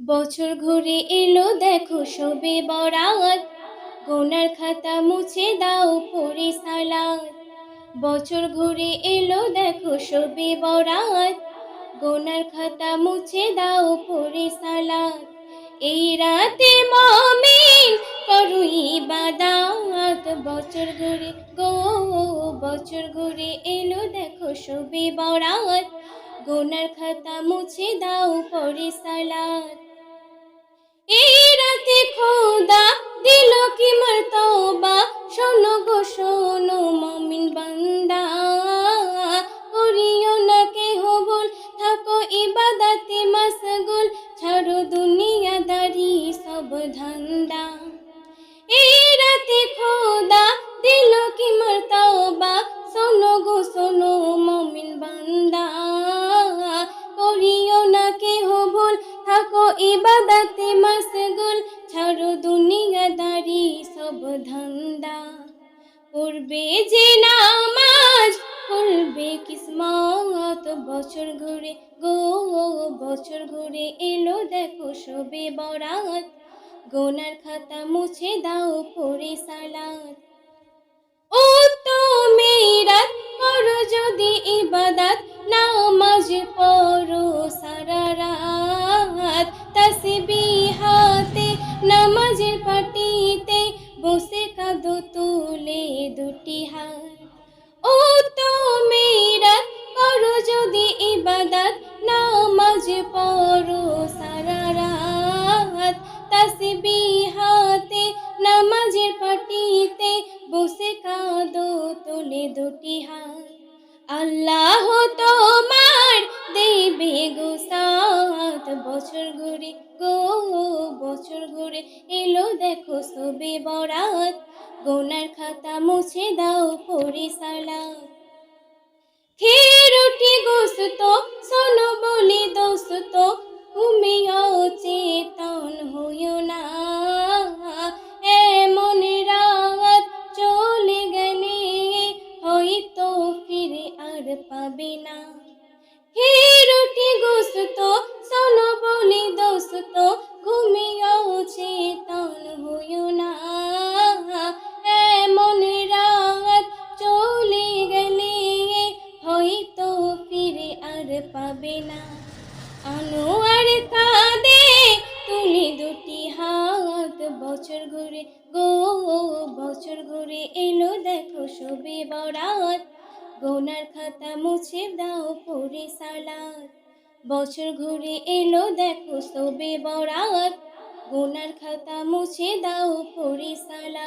বছর ঘুরে এলো, দেখো সবে বরাত। গোনার খাতা মুছে দাও পরে সালাত। বছর ঘুরে এলো, দেখো সবে বরাত। গোনার খাতা মুছে দাও পরে সালাত। এই রাতে মমিন করু ইবাদাত। বছর ঘুরে গো, বছর ঘুরে এলো, দেখো সবে বরাত। গোনার খাতা মুছে দাও পরে সালাত এই রাতে খোদা দিল কি মর্তবা শোনো গো, শোনো মমিন বান্দা। করিও না কেহ বল থাকো ইবাদাতে মাসগুল, ছাড়ো দুনিয়াদারি সব ধান্দা। এই রাতে খোদা দিল ইবাদাতে মাসগুল, ছাড়ো দুনিয়াদারি সব ধান্দা। পড়বে যে নামাজ খুলবে কিসমত, বছর ঘুরে গো, বছর ঘুরে এলো দেখো সবে বরাত। গোনার খাতা মুছে দাও পরে সালাত। নামাজের পাটিতে বসে কাঁদো তুলে দুটি হাত। ও তো মেরাত করো যদি ইবাদাত, নামাজ পড়ো সারা রাত। তাসবিহাতে নামাজের পাটিতে বসে কাঁদো তোলে দুটি হাত। আল্লাহ তোমার দেবে গো সাত বছর ঘুরে গো, বছর ঘুরে সবে বরাত। গোনার খাতা মুছে দাও পরে শোনো চেতন হইও না। এমন রাত চলে গেলে হয়তো ফিরে আর পাবে না। খেয়ে রুটি শোনো বলি দোস্ত না। আনোয়ার কাঁদে তুলি দুটি হাত। বছর ঘুরে গো, বছর ঘুরে এলো দেখো সবে বরাত। গোনার খাতা মুছে দাও পরে সালাত। বছর ঘুরে এলো দেখো সবে বরাত। গোনার খাতা মুছে দাও পরে সালাত।